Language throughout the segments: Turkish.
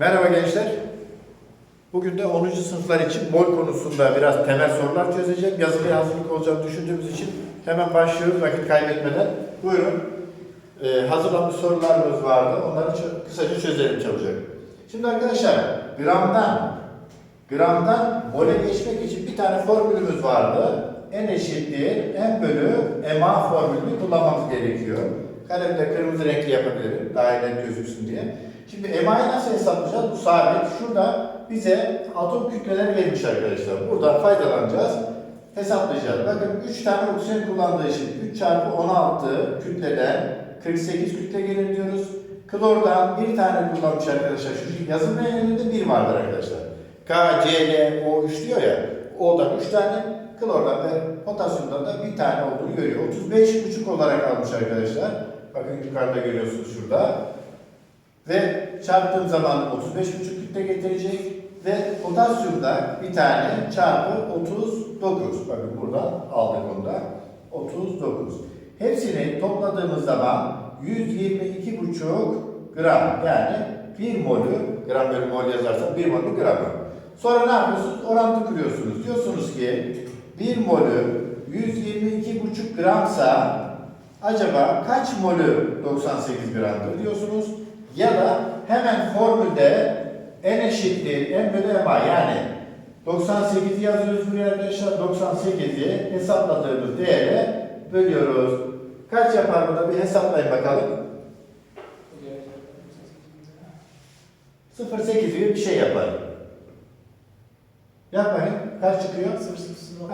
Merhaba gençler. Bugün de 10. sınıflar için mol konusunda biraz temel sorular çözeceğim. Yazılı hazırlık olacağını düşündüğümüz için hemen başlıyoruz vakit kaybetmeden. Buyurun. Ee, hazırlanmış sorularımız vardı. Onları kısaca çözelim çabucak. Şimdi arkadaşlar gramdan gramdan mole geçmek için bir tane formülümüz vardı. N eşittir M bölü MA formülünü kullanmamız gerekiyor. Kalemde kırmızı renkli yapabilirim. Daha net gözüksün diye. Şimdi MA'yı nasıl hesaplayacağız? Bu sabit. Şurada bize atom kütleleri verilmiş arkadaşlar. Buradan faydalanacağız. Hesaplayacağız. Bakın 3 tane oksijen kullandığı için 3 çarpı 16 kütleden 48 kütle gelir diyoruz. Klordan bir tane kullanmış arkadaşlar. Şu yazım elinde bir vardır arkadaşlar. K, C, L, O 3 diyor ya. O'dan 3 tane, klordan ve potasyumdan da bir tane olduğunu görüyor. 35,5 olarak almış arkadaşlar. Bakın yukarıda görüyorsunuz şurada. Ve çarptığım zaman 35,5 kütle getirecek ve potasyumda bir tane çarpı 39. Bakın buradan aldık onu da. 39. Hepsini topladığımız zaman 122,5 gram yani 1 molü gram bölü mol yazarsak 1 molü gramı. Sonra ne yapıyorsunuz? Orantı kuruyorsunuz. Diyorsunuz ki 1 molü 122,5 gramsa acaba kaç molü 98 gramdır diyorsunuz. Ya da hemen formülde n eşittir n bölü ma yani 98 yazıyoruz buraya arkadaşlar. 98'i hesapladığımız değere bölüyoruz. Kaç yapar burada bir hesaplayın bakalım. 0,8 gibi bir şey yapar. Yapmayın. Kaç çıkıyor? 0.8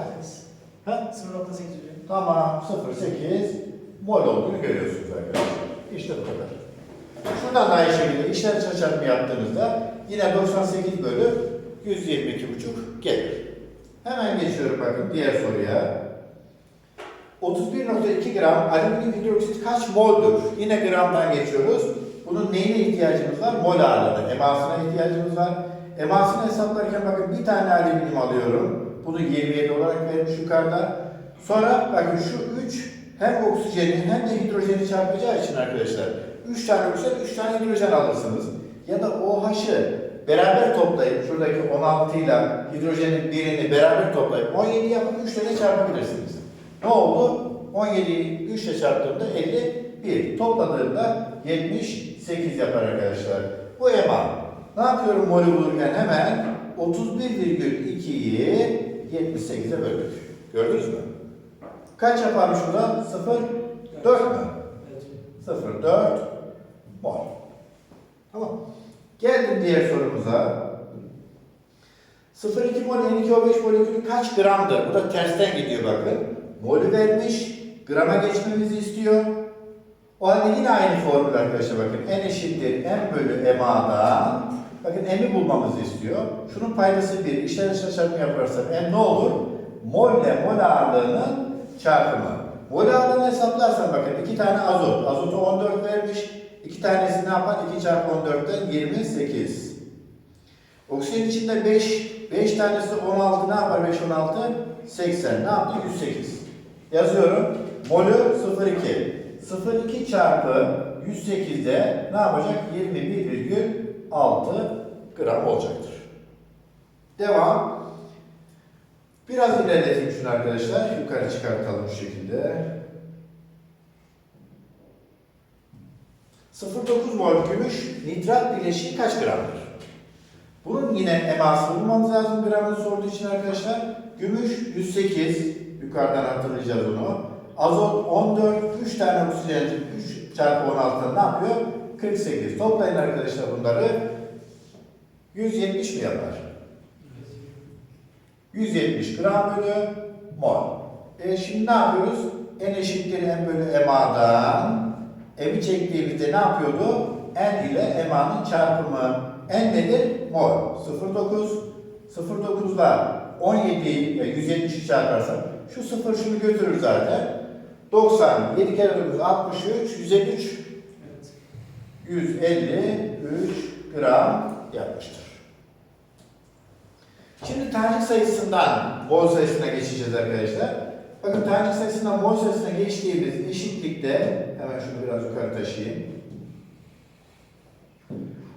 Ha? 0.8 hocam. Tamam 0,8 mol olduğunu görüyorsunuz arkadaşlar. İşte bu kadar. Şuradan da aynı şekilde işler çarpımı yaptığınızda yine 98 bölü 122,5 gelir. Hemen geçiyorum bakın diğer soruya. 31.2 gram alüminyum hidroksit kaç moldur? Yine gramdan geçiyoruz. Bunun neyine ihtiyacımız var? Mol ağırlığına, emasına ihtiyacımız var. Emasını hesaplarken bakın bir tane alüminyum alıyorum. Bunu 27 olarak vermiş yukarıda. Sonra bakın şu 3 hem oksijeni hem de hidrojeni çarpacağı için arkadaşlar 3 tane oksijen 3 tane hidrojen alırsınız. Ya da OH'ı beraber toplayıp şuradaki 16 ile hidrojenin birini beraber toplayıp 17 yapıp 3 tane çarpabilirsiniz. Ne oldu? 17'yi 3 ile çarptığımda 51. Topladığımda 78 yapar arkadaşlar. Bu EMA. Ne yapıyorum molü bulurken hemen 31,2'yi 78'e böldük. Gördünüz mü? Kaç yaparmış burada? 0, 4 mü? Evet. 0, 4 mol. Tamam. Geldim diğer sorumuza. 0,2 mol N2O5 molekülü kaç gramdır? Bu da tersten gidiyor bakın. Molü vermiş, grama geçmemizi istiyor. O halde yine aynı formül arkadaşlar bakın. N eşittir M bölü MA'dan. Bakın M'i bulmamızı istiyor. Şunun paydası 1. İşler dışına çarpımı yaparsam M ne olur? Mol ile mol ağırlığının çarpımı. Mol ağırlığını hesaplarsan bakın iki tane azot. Azotu 14 vermiş. İki tanesi ne yapar? 2 çarpı 14'ten 28. Oksijen içinde 5. 5 tanesi 16 ne yapar? 5 16 80. Ne yaptı? 108. Yazıyorum. Molü 0,2. 0,2 çarpı 108'de ne yapacak? 21,6 gram olacaktır. Devam. Biraz ilerleteyim şunu arkadaşlar. Yukarı çıkartalım şu şekilde. 0,9 mol gümüş nitrat bileşiği kaç gramdır? Bunun yine emasını bulmamız lazım gramını sorduğu için arkadaşlar. Gümüş 108, yukarıdan hatırlayacağız onu. Azot 14, 3 tane oksijen 3 çarpı 16'dan ne yapıyor? 48. Toplayın arkadaşlar bunları. 170 mi yapar? 170 gram bölü mol. E şimdi ne yapıyoruz? N eşittir M bölü MA'dan M'i çektiğimizde ne yapıyordu? N ile MA'nın çarpımı. N nedir? Mol. 0,9. 0,9'la 17 ile 170'i çarparsak şu sıfır şunu götürür zaten. 90, 7 kere 9, 63, 153, Evet. 153 gram yapmıştır. Şimdi tanecik sayısından mol sayısına geçeceğiz arkadaşlar. Bakın tanecik sayısından mol sayısına geçtiğimiz eşitlikte, hemen şunu biraz yukarı taşıyayım.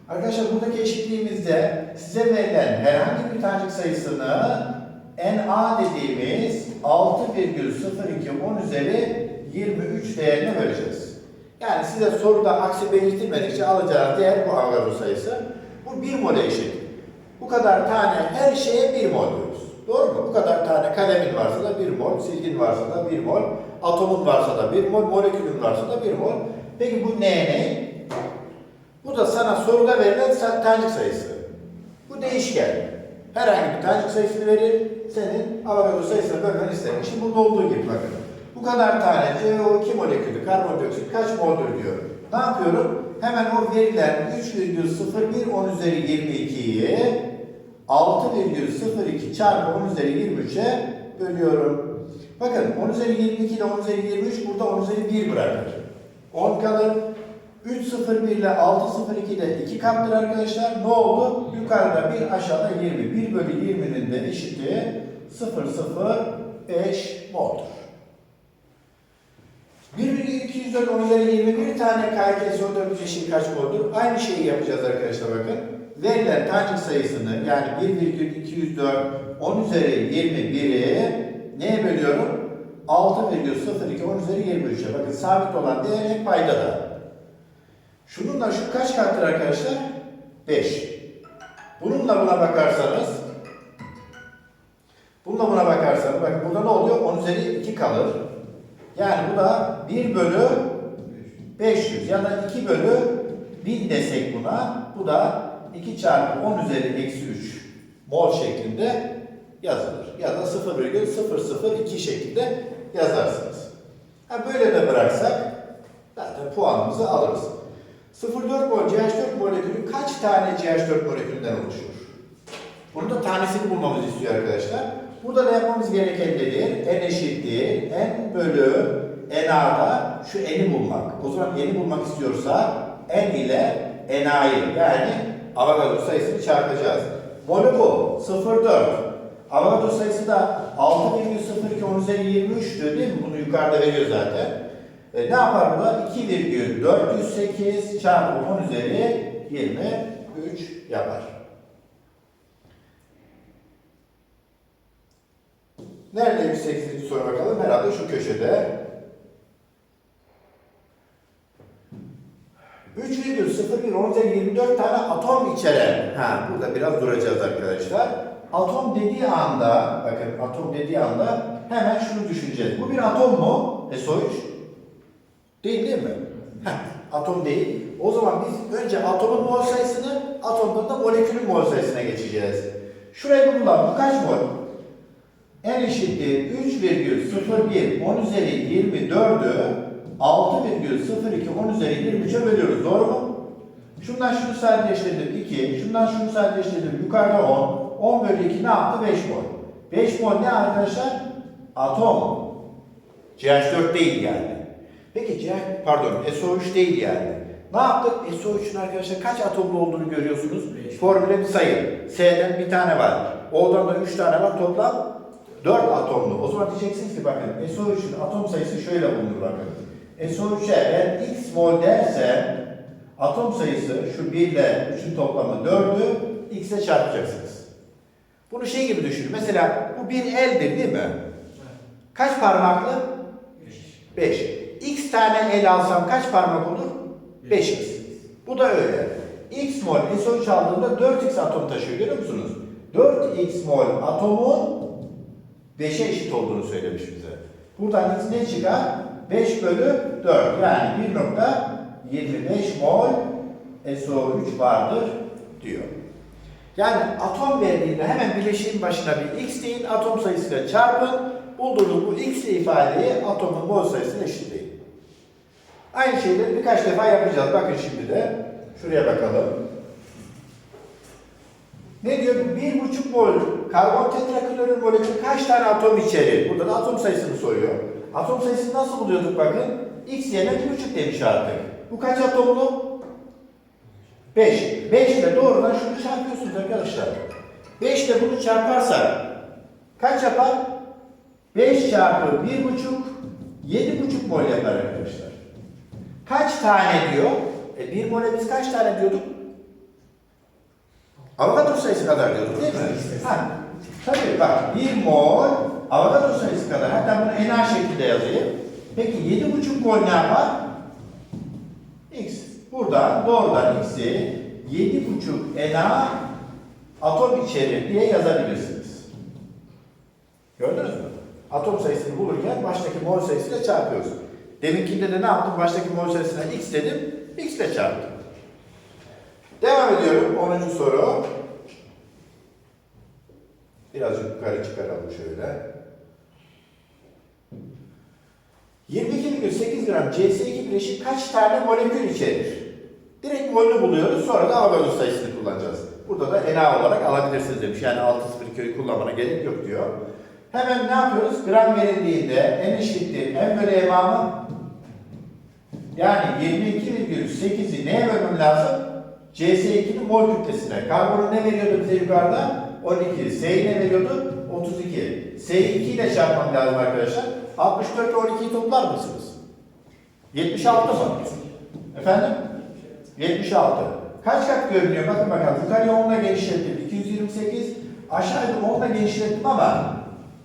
Arkadaşlar buradaki eşitliğimizde size verilen herhangi bir tanecik sayısını NA dediğimiz 6,02 10 üzeri 23 değerine böleceğiz. Yani size soruda aksi belirtilmedikçe alacağınız değer bu Avogadro sayısı. Bu 1 mole eşit. Bu kadar tane her şeye 1 mol diyoruz. Doğru mu? Bu kadar tane kalemin varsa da 1 mol, silgin varsa da 1 mol, atomun varsa da 1 mol, molekülün varsa da 1 mol. Peki bu ne ne? Bu da sana soruda verilen tanecik sayısı. Bu değişken. Herhangi bir tanecik sayısını verir, senin Avogadro sayısını bölmeni ister. Şimdi burada olduğu gibi bakın. Bu kadar tane CO2 molekülü karbondioksit kaç moldur diyor. Ne yapıyorum? Hemen o verilen 3,01 10 üzeri 22'yi 6,02 çarpı 10 üzeri 23'e bölüyorum. Bakın 10 üzeri 22 ile 10 üzeri 23 burada 10 üzeri 1 bırakır. 10 kalır. 301 ile 602 de 2 kattır arkadaşlar. Ne oldu? Yukarıda 1 aşağıda 20. 1 bölü 20'nin de eşiti 005 moldur. 1 bölü 204 10 üzeri 21 tane KK sorularımız eşit kaç moldur? Aynı şeyi yapacağız arkadaşlar bakın. Verilen tanecik sayısını yani 1,204 10 üzeri 21'i neye bölüyorum? 6,02 10 üzeri 23'e. Bakın sabit olan değer hep paydada. Şununla şu kaç kattır arkadaşlar? 5. Bununla buna bakarsanız Bununla buna bakarsanız bakın burada ne oluyor? 10 üzeri 2 kalır. Yani bu da 1 bölü 500 ya da 2 bölü 1000 desek buna. Bu da 2 çarpı 10 üzeri eksi 3 mol şeklinde yazılır. Ya da 0,002 şeklinde yazarsınız. Ha böyle de bıraksak zaten puanımızı alırız. 0,4 mol CH4 molekülü kaç tane CH4 molekülünden oluşur? Bunun da tanesini bulmamızı istiyor arkadaşlar. Burada da yapmamız gereken nedir? N eşittir. N bölü NA'da şu N'i bulmak. O zaman N'i bulmak istiyorsa N ile NA'yı yani Avogadro sayısını çarpacağız. Molü bu. 0,4. Avogadro sayısı da 6,02 10 üzeri 23'tü değil mi? Bunu yukarıda veriyor zaten. E, ne yapar bu da? 2,408 çarpı 10 üzeri 23 yapar. Neredeymiş 8. soru bakalım? Herhalde şu köşede. 3,01 10 üzeri 24 tane atom içeren. Ha, burada biraz duracağız arkadaşlar. Atom dediği anda, bakın atom dediği anda hemen şunu düşüneceğiz. Bu bir atom mu? SO3. Değil değil mi? Heh, atom değil. O zaman biz önce atomun mol sayısını, atomdan da molekülün mol sayısına geçeceğiz. Şurayı bulalım. Bu kaç mol? N eşittir 3,01 10 üzeri 24'ü 6,02 10 üzeri 23'e bölüyoruz. Doğru mu? Şundan şunu sadeleştirdim 2, şundan şunu sadeleştirdim yukarıda 10. 10 bölü 2 ne yaptı? 5 mol. 5 mol ne arkadaşlar? Atom. CH4 değil yani. Peki CH, pardon SO3 değil yani. Ne yaptık? SO3'ün arkadaşlar kaç atomlu olduğunu görüyorsunuz. Formüle bir sayın. S'den bir tane var. O'dan da 3 tane var. Toplam 4 atomlu. O zaman diyeceksiniz ki bakın SO3'ün atom sayısı şöyle bulunur bakın. SO3'e ben X mol dersem atom sayısı şu 1 ile 3'ün toplamı 4'ü X'e çarpacaksınız. Bunu şey gibi düşünün. Mesela bu bir eldir değil mi? Kaç parmaklı? 5. X tane el alsam kaç parmak olur? 5x. Bu da öyle. X mol SO3 aldığında 4x atom taşıyor görüyor musunuz? 4x mol atomun 5'e eşit olduğunu söylemiş bize. Buradan x ne çıkar? 5 bölü 4 yani 1.25 mol SO3 vardır diyor. Yani atom verdiğinde hemen bileşiğin başına bir x deyin, atom sayısıyla çarpın. Bulduğunuz bu x ifadeyi atomun mol sayısına eşitleyin. Aynı şeyleri birkaç defa yapacağız. Bakın şimdi de şuraya bakalım. Ne diyor? Bir buçuk mol karbon tetraklorür molekül kaç tane atom içerir? Burada da atom sayısını soruyor. Atom sayısını nasıl buluyorduk bakın? X yerine bir buçuk demiş artık. Bu kaç atomlu? 5. 5 ile doğrudan şunu çarpıyorsunuz arkadaşlar. 5 ile bunu çarparsak kaç yapar? 5 çarpı 1,5 7,5 mol yapar arkadaşlar. Kaç tane diyor? E 1 mole biz kaç tane diyorduk? Avogadro sayısı kadar diyorduk değil mi? Ha, tabii bak 1 mol Avogadro sayısı kadar. Hatta bunu NA şeklinde yazayım. Peki 7,5 mol ne yapar? X. Buradan doğrudan X'i 7,5 NA atom içerir diye yazabilirsiniz. Gördünüz mü? Atom sayısını bulurken baştaki mol sayısıyla çarpıyoruz. Deminkinde de ne yaptım? Baştaki mol sayısına x dedim, x ile çarptım. Devam ediyorum. 10. soru. Birazcık yukarı çıkaralım şöyle. 22,8 gram CS2 bileşik kaç tane molekül içerir? Direkt molünü buluyoruz. Sonra da Avogadro sayısını kullanacağız. Burada da Na olarak alabilirsiniz demiş. Yani 6 sıfır köy kullanmana gerek yok diyor. Hemen ne yapıyoruz? Gram verildiğinde n eşittir m bölü m mı? Yani 22,8'i neye bölmem lazım? CS2'nin mol kütlesine. Karbonu ne veriyordu bize yukarıda? 12. S'yi ne veriyordu? 32. S'yi 2 ile çarpmam lazım arkadaşlar. 64 ile 12'yi toplar mısınız? 76 mı? Efendim? 76. Kaç kat görünüyor? Bakın bakalım. Yukarıya 10'la genişlettim. 228. Aşağıya 10'la genişlettim ama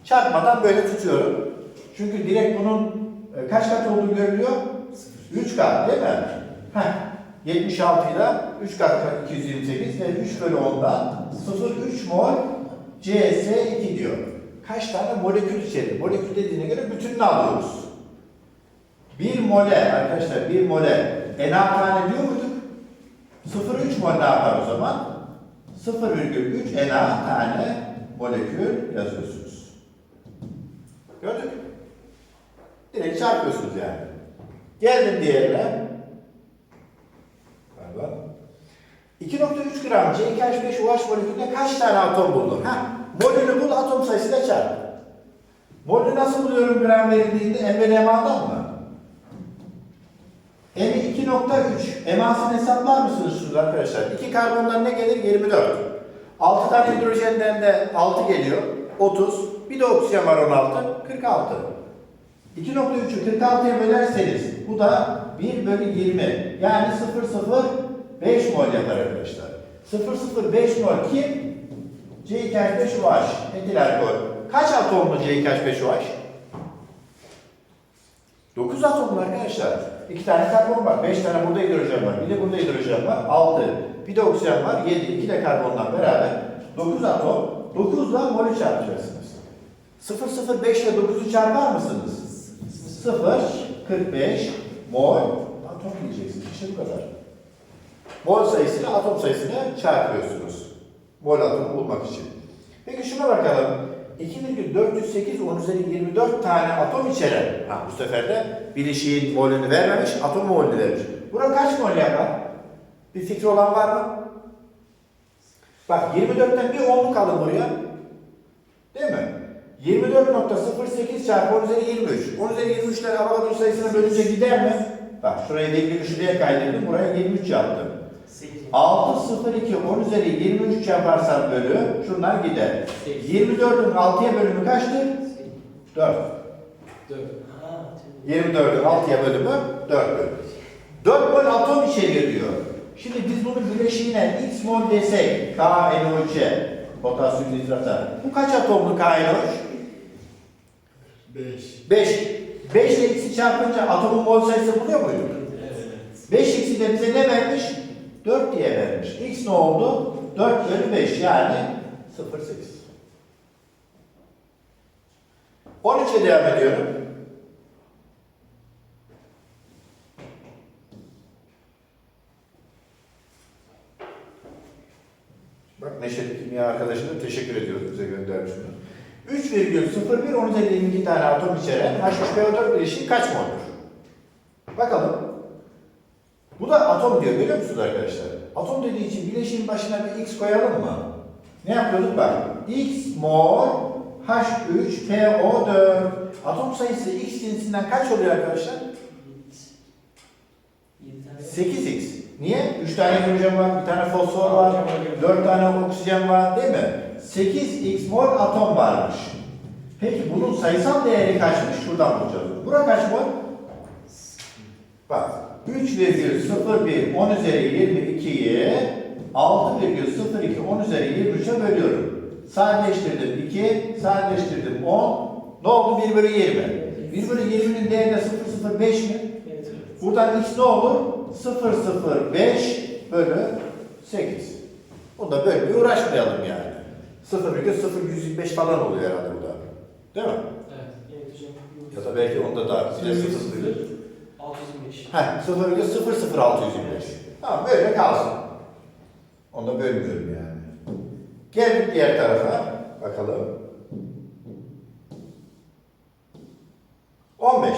çarpmadan böyle tutuyorum. Çünkü direkt bunun e, kaç kat olduğu görülüyor? 3 kat değil mi? Heh. 76 ile 3 kat 228 ve 3 bölü 10'dan 0,3 mol CS2 diyor. Kaç tane molekül içerir? Molekül dediğine göre bütününü alıyoruz. 1 mole arkadaşlar 1 mole Na tane diyor muyduk? 0,3 mol ne yapar o zaman? 0,3 Na tane molekül yazıyorsunuz. Gördük mü? Direkt çarpıyorsunuz yani. Geldim diğerine. Pardon. 2.3 gram C2H5OH molekülünde kaç tane atom bulunur? Ha, molünü bul, atom sayısıyla çarp. Molü nasıl buluyorum gram verildiğinde MBNMA'dan mı? M'i 2.3. Emasını hesaplar mısınız şurada arkadaşlar? 2 karbondan ne gelir? 24. 6 tane hidrojenden de 6 geliyor. 30. Bir de oksijen var 16. 46. 2.3'ü 46'ya bölerseniz bu da 1 bölü 20. Yani 0,05 mol yapar arkadaşlar. 0,05 mol kim? C2H5OH. Etil alkol. Kaç atomlu C2H5OH? 9 atomlu arkadaşlar. 2 tane karbon var. 5 tane burada hidrojen var. Bir de burada hidrojen var. 6. Bir de oksijen var. 7. 2 de karbondan beraber 9 atom. 9 ile molü çarpacaksınız. 0,05 ile 9'u çarpar mısınız? 0, 45 mol atom diyeceksiniz. İşte bu kadar. Mol sayısıyla atom sayısını çarpıyorsunuz. Mol atomu bulmak için. Peki şuna bakalım. 2,408 10 üzeri 24 tane atom içeren, ha, bu sefer de bileşiğin molünü vermemiş, atom molünü vermiş. Bura kaç mol yapar? Bir fikri olan var mı? Bak 24'ten bir 10'luk alın buraya. Değil mi? 24.08 çarpı 10 üzeri 23. 10 üzeri 23'ler Avogadro sayısına bölünce gider mi? Bak şuraya virgülü şuraya kaydırdım. Buraya 23 yaptım. 602 10 üzeri 23 yaparsam bölü şunlar gider. 24'ün 6'ya bölümü kaçtır? 4. 24'ün 6'ya bölümü 4 bölü. 4 mol atom içeriyor diyor. Şimdi biz bunu bileşiğine x mol desek KNOC potasyum nitrata. Bu kaç atomlu KNOC? 5. 5. 5 ile x'i çarpınca atomun mol sayısı buluyor muyduk? Evet. 5x'i de bize ne vermiş? 4 diye vermiş. x ne oldu? 4 bölü 5 yani 0,8. 13'e devam ediyorum. Bak Neşet Kimya arkadaşına teşekkür ediyoruz bize göndermiş bunu. 3,01 10 üzeri 22 tane atom içeren H3PO4 bileşiği kaç moldur? Bakalım. Bu da atom diyor görüyor musunuz arkadaşlar? Atom dediği için bileşiğin başına bir x koyalım mı? Ne yapıyorduk bak. x mol H3PO4. Atom sayısı x cinsinden kaç oluyor arkadaşlar? 8x. Niye? 3 tane hidrojen var, bir tane fosfor var, 4 tane oksijen var değil mi? 8x mol atom varmış. Peki bunun sayısal değeri kaçmış? Şuradan bulacağız. Bura kaç mol? Bak 3,01 10 üzeri 22'yi 6,02 10 üzeri 23'e bölüyorum. Sadeleştirdim 2, sadeleştirdim 10. Ne oldu? 1 bölü 20. 1 bölü 20'nin değeri de 0,05 mi? Evet. Buradan x ne olur? 0,05 bölü 8. Bunda bölmeye uğraşmayalım yani. 0,0125 falan oluyor herhalde bu da. Değil mi? Evet. Ya da belki onda da bir de 0,0. 625. Heh, 0,00625. Tamam böyle kalsın. Onu da bölmüyorum yani. Geldik diğer tarafa. Bakalım. 15.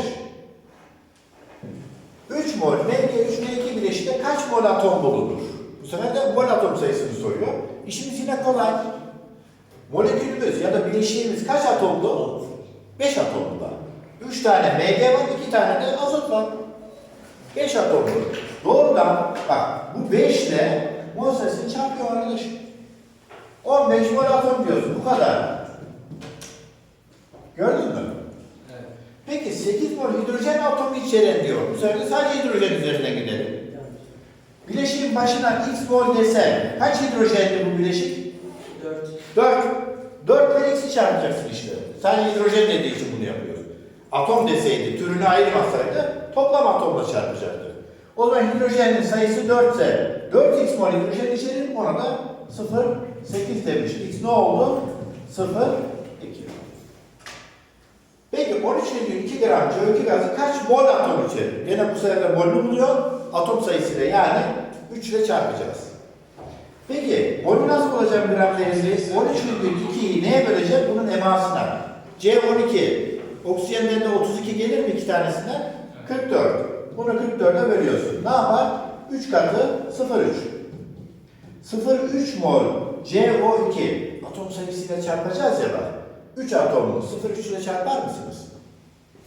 3 mol NG3 N2 bileşikte kaç mol atom bulunur? Bu sefer de mol atom sayısını soruyor. İşimiz yine kolay. Molekülümüz ya da bileşiğimiz kaç atomdu? 5 atomda. 3 tane Mg var, 2 tane de azot var. 5 atomlu. Doğrudan bak bu 5 ile mol sayısını çarpıyor arkadaş. 15 mol atom diyorsun. Bu kadar. Gördün mü? Evet. Peki 8 mol hidrojen atomu içeren diyor. Bu sefer de sadece hidrojen üzerinden gidelim. Bileşiğin başına x mol desen kaç hidrojenli bu bileşik? 4. 4. 4 ile x'i çarpacaksın işte. Sadece hidrojen dediği için bunu yapıyoruz. Atom deseydi, türünü ayırmasaydı toplam atomla çarpacaktı. O zaman hidrojenin sayısı 4 ise 4x mol hidrojen içerir, ona da 0,8 demiş. x ne oldu? 0,2. Peki 13,2 gram CO2 gazı kaç mol atom içerir? Yine bu sefer de molünü buluyor. Atom sayısıyla yani 3 ile çarpacağız. Peki molü nasıl bulacağım gram değerini? 13,2'yi neye böleceğim? Bunun emasına. C12. Oksijenden de 32 gelir mi iki tanesinden? 44. Bunu 44'e bölüyorsun. Ne yapar? 3 katı 0,3. 0,3 mol CO2 atom sayısıyla çarpacağız ya bak. 3 atomu 0,3 ile çarpar mısınız?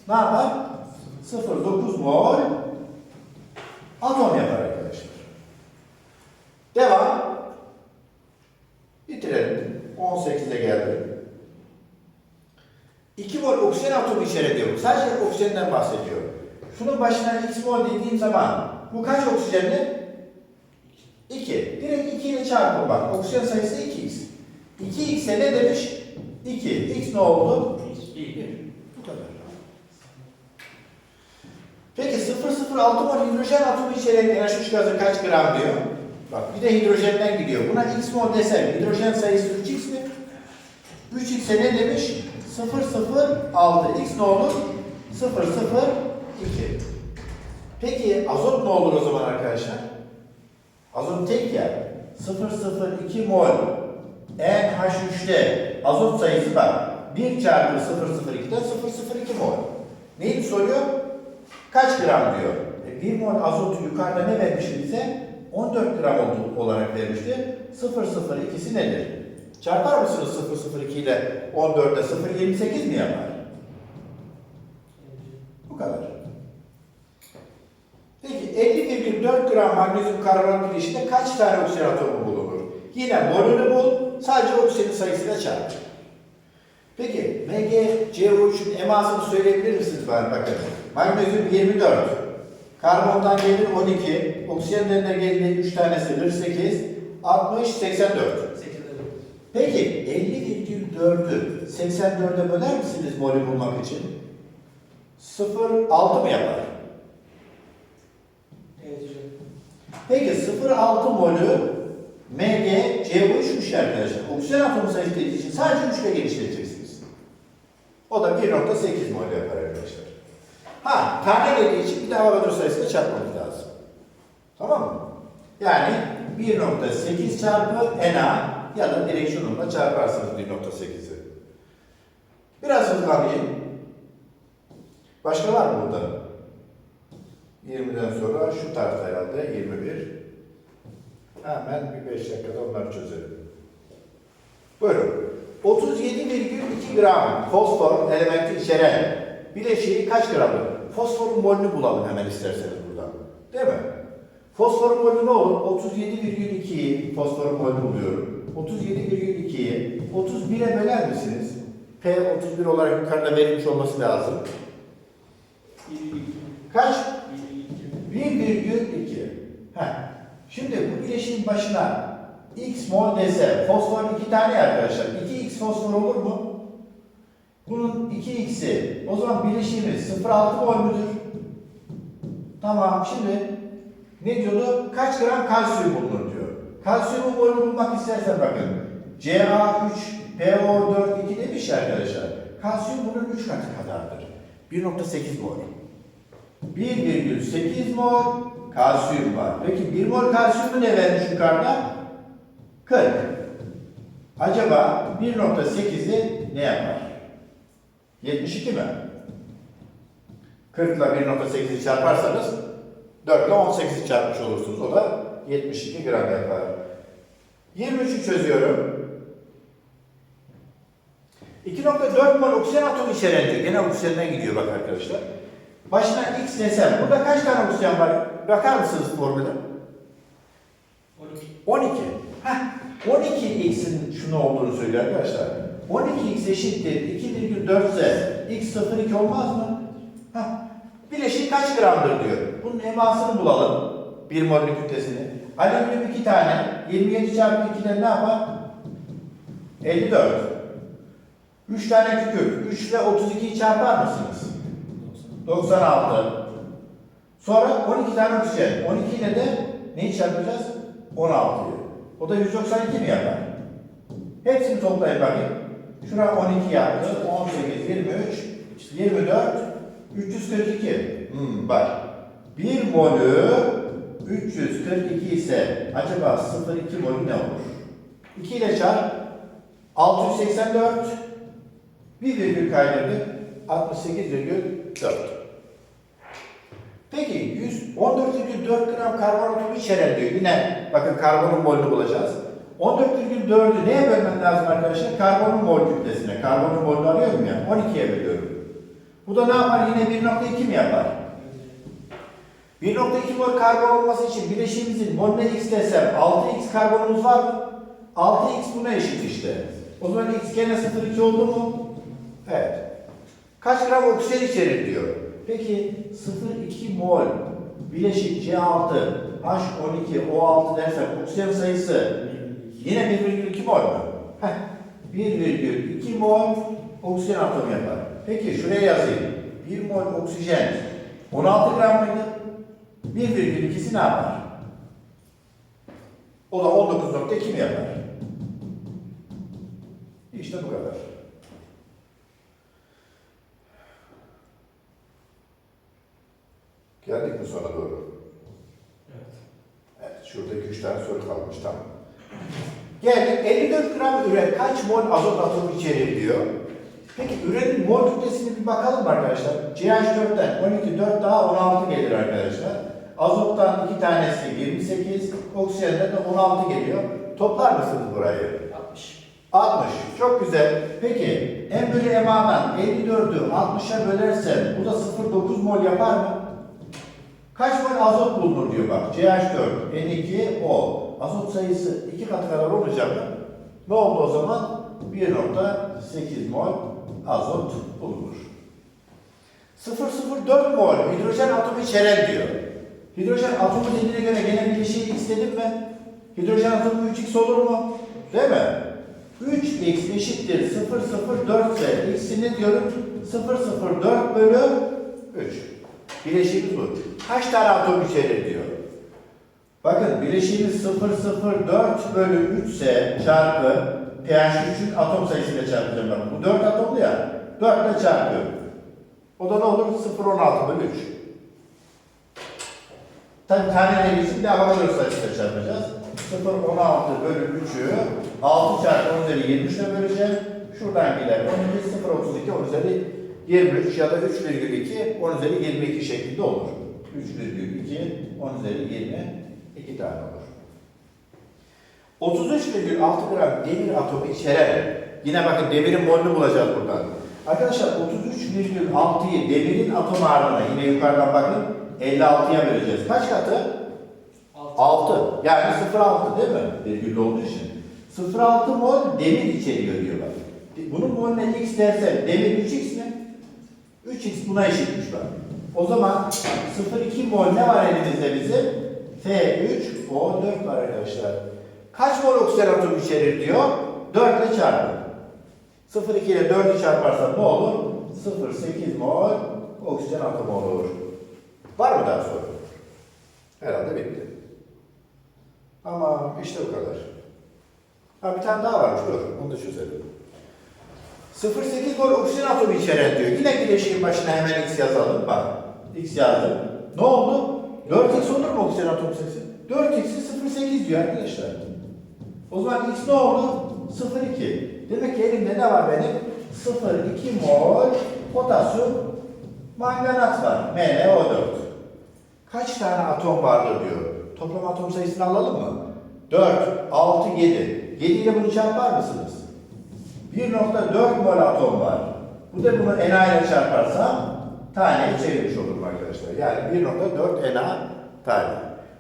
Ne yapar? 0,9 mol atom yapar arkadaşlar. Devam. Bitirelim. 18'e geldim. 2 mol oksijen atomu içeri diyorum. Sadece oksijenden bahsediyorum. Şunun başına x mol dediğim zaman bu kaç oksijenli? 2. Direkt 2 ile çarpın bak. Oksijen sayısı 2x. 2x'e ne demiş? 2. x ne oldu? 1. Bu kadar. Peki 006 mol hidrojen atomu içeren NH3 gazı kaç gram diyor? Bak bir de hidrojenden gidiyor. Buna x mol desem hidrojen sayısı 3x mi? 3x'e ne demiş? 006. x ne olur? 002. Peki azot ne olur o zaman arkadaşlar? Azot tek ya. 002 mol NH3'te azot sayısı var. 1 çarpı 002'den 002 mol. Neyi soruyor? Kaç gram diyor. E, 1 mol azotu yukarıda ne vermişti bize? 14 gram olarak vermişti. 002'si nedir? Çarpar mısınız 002 ile 14'e 028 mi yapar? Bu kadar. Peki 50,4 gram magnezyum karbonat bileşiğinde kaç tane oksijen atomu bulunur? Yine molünü bul, sadece oksijenin sayısıyla çarp. Peki Mg CO3'ün emasını söyleyebilir misiniz bana bakın. Magnezyum 24, karbondan gelir 12, oksijenden de gelir 3 tanesidir 8, 60, 84. 8'de Peki 50,4'ü 84'e böler misiniz molü bulmak için? 0,6 mı yapar? Hocam. Peki 0,6 molü Mg CO3'müş arkadaşlar. Oksijen atomu dediği için sadece 3 ile genişleteceksiniz. O da 1,8 mol yapar arkadaşlar. Ha, tane dediği için bir de Avogadro sayısıyla çarpmamız lazım. Tamam mı? Yani 1,8 çarpı Na ya da direkt şununla çarparsınız 1,8'i. Biraz hızlanayım. Başka var mı burada? 20'den sonra şu tarz herhalde 21. Hemen bir 5 dakikada onları çözelim. Buyurun. 37,2 gram fosfor elementi içeren bileşiği kaç gramdır? Fosforun molünü bulalım hemen isterseniz buradan. Değil mi? Fosforun molü ne olur? 37,2'yi fosforun molünü buluyorum. 37,2'yi 31'e böler misiniz? P 31 olarak yukarıda verilmiş olması lazım. 22. Kaç? 22. 1,2. Heh. Şimdi bu bileşiğin başına X mol desem, fosfor iki tane arkadaşlar. 2X fosfor olur mu? Bunun 2X'i, o zaman bileşiğimiz 0,6 mol müdür? Tamam, şimdi ne diyordu? Kaç gram kalsiyum bulunur diyor. Kalsiyumun molünü bulmak istersen bakın. Ca3, PO4, 2 demiş arkadaşlar. Kalsiyum bunun 3 katı kadardır. 1.8 mol. 1,8 mol kalsiyum var. Peki 1 mol kalsiyumu ne vermiş yukarıda? 40. Acaba 1.8'i ne yapar? 72 mi? 40 ile 1.8'i çarparsanız 4 ile 18'i çarpmış olursunuz. O da 72 gram yapar. 23'ü çözüyorum. 2.4 mol oksijen atomu içeren. Gene oksijenden gidiyor bak arkadaşlar. Başına X desem, burada kaç tane oksijen var? Bakar mısınız formüle? 12. 12. Heh, 12x'in şunu olduğunu söylüyor arkadaşlar. 12x eşittir 2,4 ise x 0,2 olmaz mı? Heh, bileşik kaç gramdır diyor. Bunun emasını bulalım. 1 mol'lük kütlesini. Alüminyum 2 tane. 27 çarpı 2'den ne yapar? 54. 3 tane kükürt. 3 ile 32'yi çarpar mısınız? 96. Sonra 12 tane oksijen. 12 ile de neyi çarpacağız? 16'yı. O da 192 mi yapar? Hepsini toplayın bakayım. Şura 12 yaptı. 18, 23, 24, 342. Hmm, bak. 1 molü 342 ise acaba 0,2 molü ne olur? 2 ile çarp. 684. Bir virgül kaydırdık. 68,4. Peki 114,4 gram karbon içeren diyor. Yine bakın karbonun molünü bulacağız. 14,4'ü neye bölmem lazım arkadaşlar? Karbonun mol kütlesine. Karbonun molünü arıyorum ya. 12'ye bölüyorum. Bu da ne yapar? Yine 1.2 mi yapar? 1.2 mol karbon olması için bileşiğimizin molüne x desem 6x karbonumuz var mı? 6x buna eşit işte. O zaman x gene 0,2 oldu mu? Evet. Kaç gram oksijen içerir diyor. Peki 0,2 mol bileşik C6 H12 O6 dersek oksijen sayısı yine 1,2 mol mu? Heh. 1,2 mol oksijen atomu yapar. Peki şuraya yazayım. 1 mol oksijen 16 gram mıydı? 1,2'si ne yapar? O da 19.2 mi yapar? İşte bu kadar. Geldik mi sona doğru? Evet. Evet, şurada 2-3 tane soru kalmış, tamam. Geldik, 54 gram üre kaç mol azot atomu içerir diyor. Peki ürenin mol kütlesini bir bakalım arkadaşlar? CH4'ten 12, 4 daha 16 gelir arkadaşlar. Azottan 2 tanesi 28, oksijenden de 16 geliyor. Toplar mısınız burayı? 60. 60. Çok güzel. Peki en bölü emadan 54'ü 60'a bölersen bu da 0,9 mol yapar mı? Kaç mol azot bulunur diyor bak. CH4, N2O. Azot sayısı 2 katı kadar olacak? Ne oldu o zaman? 1.8 mol azot bulunur. 0,04 mol hidrojen atomu içeren diyor. Hidrojen atomu dediğine göre gene bir şey istedim mi? Hidrojen atomu 3x olur mu? Değil mi? 3x eşittir 004 ise x'i ne diyorum? 004 bölü 3. Bileşiğimiz bu. Kaç tane atom içerir diyor. Bakın bileşiğimiz 004 bölü 3 ise çarpı pH 3'ün atom sayısıyla çarpacağım ben. Bu 4 atomlu ya. 4 ile çarpıyorum. O da ne olur? 016 bölü 3. Tabii taneleri için de Avogadro sayısıyla çarpacağız. 0,16 bölü 3'ü 6 çarpı 10 üzeri 23 ile böleceğim. Şuradan gider 12, 0,32 10 üzeri 23 ya da 3,2 10 üzeri 22 şeklinde olur. 3,2 10 üzeri 22 tane olur. 33,6 gram demir atomu içeren, yine bakın demirin molünü bulacağız buradan. Arkadaşlar 33,6'yı demirin atom ağırlığına yine yukarıdan bakın 56'ya böleceğiz. Kaç katı? 6. 6. Yani 0,6 değil mi? Virgüllü olduğu için. 0,6 mol demir içeriyor diyorlar. Bunun molüne x dersen demir 3x mi? 3x buna eşitmiş bak. O zaman 0,2 mol ne var elimizde bizim? F3O4 var arkadaşlar. Kaç mol oksijen atomu içerir diyor? 4 ile çarpın. 0,2 ile 4'ü çarparsan ne olur? 0,8 mol oksijen atomu olur. Var mı daha soru? Herhalde bitti. Ama işte bu kadar. Ha bir tane daha varmış dur. Onu da çözelim. 0,8 mol oksijen atomu içeren diyor. Yine bileşiğin başına hemen x yazalım. Bak x yazdım. Ne oldu? 4x olur mu oksijen atomu sayısı? 4x'i 0,8 diyor arkadaşlar. O zaman x ne oldu? 0,2. Demek ki elimde ne var benim? 0,2 mol potasyum manganat var. MnO4. Kaç tane atom vardır diyor. Toplam atom sayısını alalım mı? 4, 6, 7. 7 ile bunu çarpar mısınız? 1.4 mol atom var. Bu da bunu Na ile çarparsam tane çevirmiş olurum arkadaşlar. Yani 1.4 Na tane.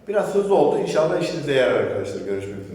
Biraz hızlı oldu. İnşallah işinize yarar arkadaşlar. Görüşmek üzere.